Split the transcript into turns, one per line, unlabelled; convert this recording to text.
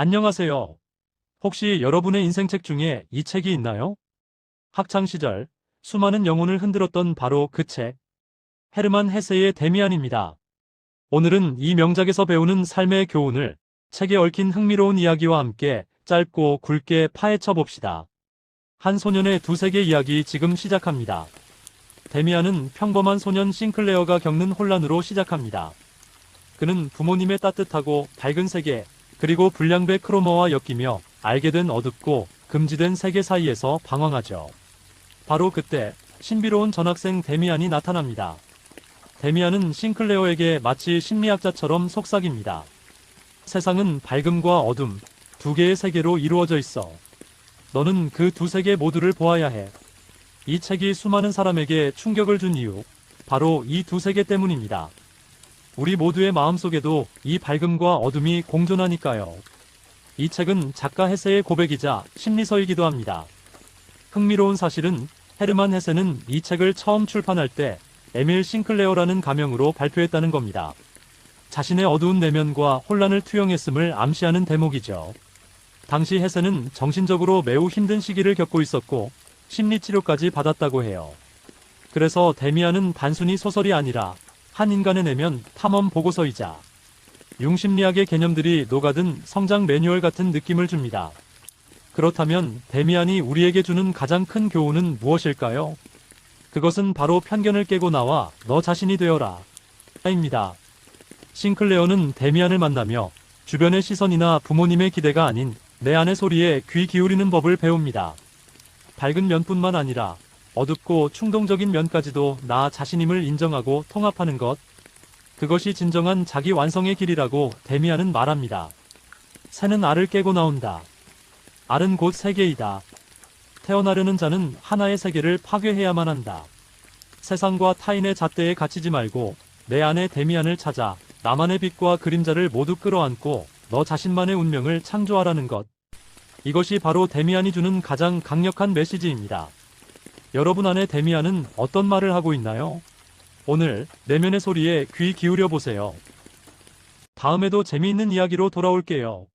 안녕하세요. 혹시 여러분의 인생책 중에 이 책이 있나요? 학창시절 수많은 영혼을 흔들었던 바로 그 책. 헤르만 헤세의 데미안입니다. 오늘은 이 명작에서 배우는 삶의 교훈을 책에 얽힌 흥미로운 이야기와 함께 짧고 굵게 파헤쳐 봅시다. 한 소년의 두세계 이야기 지금 시작합니다. 데미안은 평범한 소년 싱클레어가 겪는 혼란으로 시작합니다. 그는 부모님의 따뜻하고 밝은 세계, 그리고 불량배 크로머와 엮이며 알게 된 어둡고 금지된 세계 사이에서 방황하죠. 바로 그때 신비로운 전학생 데미안이 나타납니다. 데미안은 싱클레어에게 마치 심리학자처럼 속삭입니다. 세상은 밝음과 어둠, 두 개의 세계로 이루어져 있어. 너는 그 두 세계 모두를 보아야 해. 이 책이 수많은 사람에게 충격을 준 이유, 바로 이 두 세계 때문입니다. 우리 모두의 마음속에도 이 밝음과 어둠이 공존하니까요. 이 책은 작가 헤세의 고백이자 심리서이기도 합니다. 흥미로운 사실은 헤르만 헤세는 이 책을 처음 출판할 때 에밀 싱클레어라는 가명으로 발표했다는 겁니다. 자신의 어두운 내면과 혼란을 투영했음을 암시하는 대목이죠. 당시 헤세는 정신적으로 매우 힘든 시기를 겪고 있었고 심리치료까지 받았다고 해요. 그래서 데미안은 단순히 소설이 아니라 한 인간의 내면 탐험 보고서이자 융심리학의 개념들이 녹아든 성장 매뉴얼 같은 느낌을 줍니다. 그렇다면 데미안이 우리에게 주는 가장 큰 교훈은 무엇일까요? 그것은 바로 편견을 깨고 나와 너 자신이 되어라. 입니다. 싱클레어는 데미안을 만나며 주변의 시선이나 부모님의 기대가 아닌 내 안의 소리에 귀 기울이는 법을 배웁니다. 밝은 면뿐만 아니라 어둡고 충동적인 면까지도 나 자신임을 인정하고 통합하는 것. 그것이 진정한 자기 완성의 길이라고 데미안은 말합니다. 새는 알을 깨고 나온다. 알은 곧 세계이다. 태어나려는 자는 하나의 세계를 파괴해야만 한다. 세상과 타인의 잣대에 갇히지 말고 내 안의 데미안을 찾아 나만의 빛과 그림자를 모두 끌어안고 너 자신만의 운명을 창조하라는 것. 이것이 바로 데미안이 주는 가장 강력한 메시지입니다. 여러분 안에 데미안은 어떤 말을 하고 있나요? 오늘 내면의 소리에 귀 기울여 보세요. 다음에도 재미있는 이야기로 돌아올게요.